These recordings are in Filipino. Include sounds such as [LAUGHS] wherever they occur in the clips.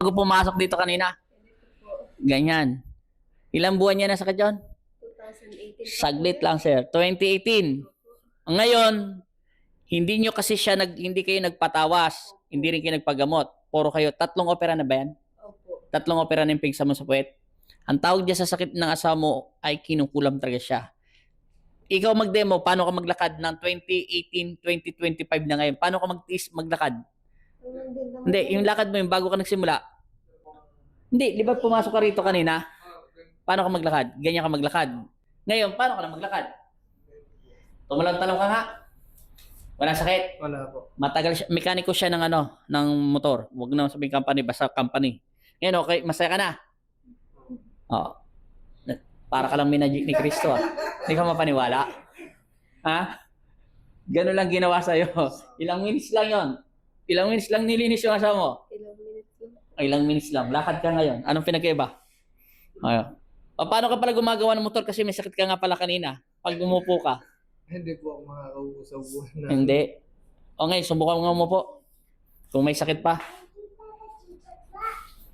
Bago pumasok dito kanina. Ganyan. Ilang buwan niya na sakit yun? 2018. Saglit lang, sir. 2018. Ngayon, hindi nyo kasi siya nag, hindi kayo nagpatawas. Hindi rin kayo nagpagamot. Puro kayo. Tatlong opera na ba yan? Opo. Tatlong opera na yung pigsa mo sa puwet. Ang tawag niya sa sakit ng asawa mo ay kinukulam talaga siya. Ikaw mag-demo, paano ka maglakad ng 2018, 2025 na ngayon? Paano ka mag-tis, maglakad? Hindi, yung lakad mo yung bago ka nagsimula. Hindi, di ba pumasok ka rito kanina? Paano ka maglakad? Ganyan ka maglakad. Ngayon, paano ka na maglakad? Tumulang talong ka nga. Wala sakit. Wala po. Matagal siya, mekaniko siya ng ano, ng motor. Huwag na sabihin company, basta company. Ngayon, okay, masaya ka na. Oo. Para ka lang minagic ni Kristo ah. Hindi ka mapaniwala. Ha? Ganun lang ginawa sa'yo. Ilang minutes lang yon. Ilang minutes lang nilinis yung asawa mo. Ilang minutes lang. Ay, ilang minutes lang. Lakad ka ngayon. Anong pinagkaiba? Ayo. O, paano ka pala gumagawa ng motor kasi may sakit ka nga pala kanina? Pag umupo ka. [LAUGHS] Hindi po ako makakaupo sa buwan na. Hindi. O ngayon, subukan mo nga umupo. Kung may sakit pa.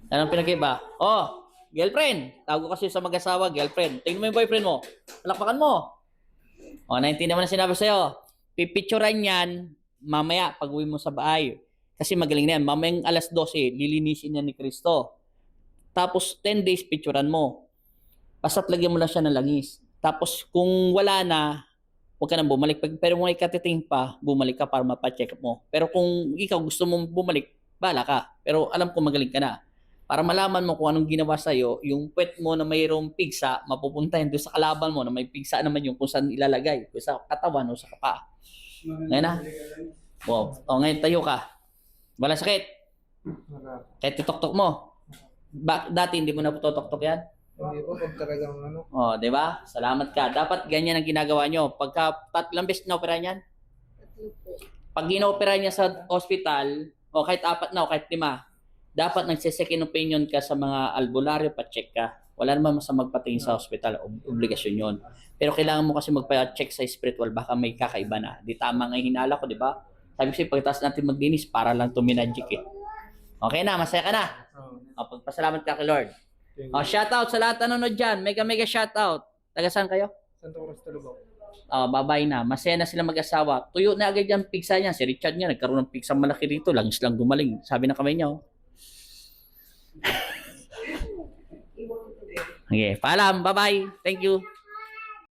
Anong pinagkaiba? Oh, girlfriend. Tawag ko kasi sa mag-asawa, girlfriend. Tingnan mo yung boyfriend mo. Palakpakan mo. O, naintindihan mo na sinabi sa'yo. Pipicturan yan mamaya pag uwi mo sa bahay. Kasi magaling na yan. Mamayang alas 12, lilinisin yan ni Kristo. Tapos 10 days picturean mo. Basta't lagyan mo lang siya ng langis. Tapos kung wala na, huwag ka nang bumalik. Pero kung may katiting pa, bumalik ka para mapacheck up mo. Pero kung ikaw gusto mong bumalik, bala ka. Pero alam ko magaling ka na. Para malaman mo kung anong ginawa sa'yo, yung puwet mo na mayroong pigsa, mapupunta yun doon sa kalaban mo na may pigsa naman yung kung saan ilalagay. Kung sa katawan o sa kapa. Ngayon na. O, o ngayon tayo ka. Wala sakit. Kahit titok-tok mo. Ba- dati hindi mo na tutok-tok yan. Hindi po pag talagang ano. O, di ba? Salamat ka. Dapat ganyan ang ginagawa nyo. Pagka tatlong beses na opera niyan, pag inoopera niya sa hospital, o kahit apat na o kahit lima, dapat nagsisecond opinion ka sa mga albularyo, pa-check ka. Wala naman sa magpatingin sa hospital, ob- obligasyon yon. Pero kailangan mo kasi magpa-check sa spiritual, baka may kakaiba na. Di tama nga hinala ko, di ba? Sabi ko pagkatapos natin magdinis, para lang tuminagic eh. Okay na, masaya ka na. Oh, O, pagpasalamat ka kay Lord. O, you. shoutout sa lahat na nanonood dyan. Mega mega shoutout. Taga saan kayo? Santa Cruz Talubao. Oh, babay na. Masaya na sila mag-asawa. Tuyo na agad yung pigsa niya. Si Richard niya, nagkaroon ng pigsa malaki dito. Langis lang gumaling. Sabi ng kamay niya, oh. Okay, paalam. Bye-bye. Thank you.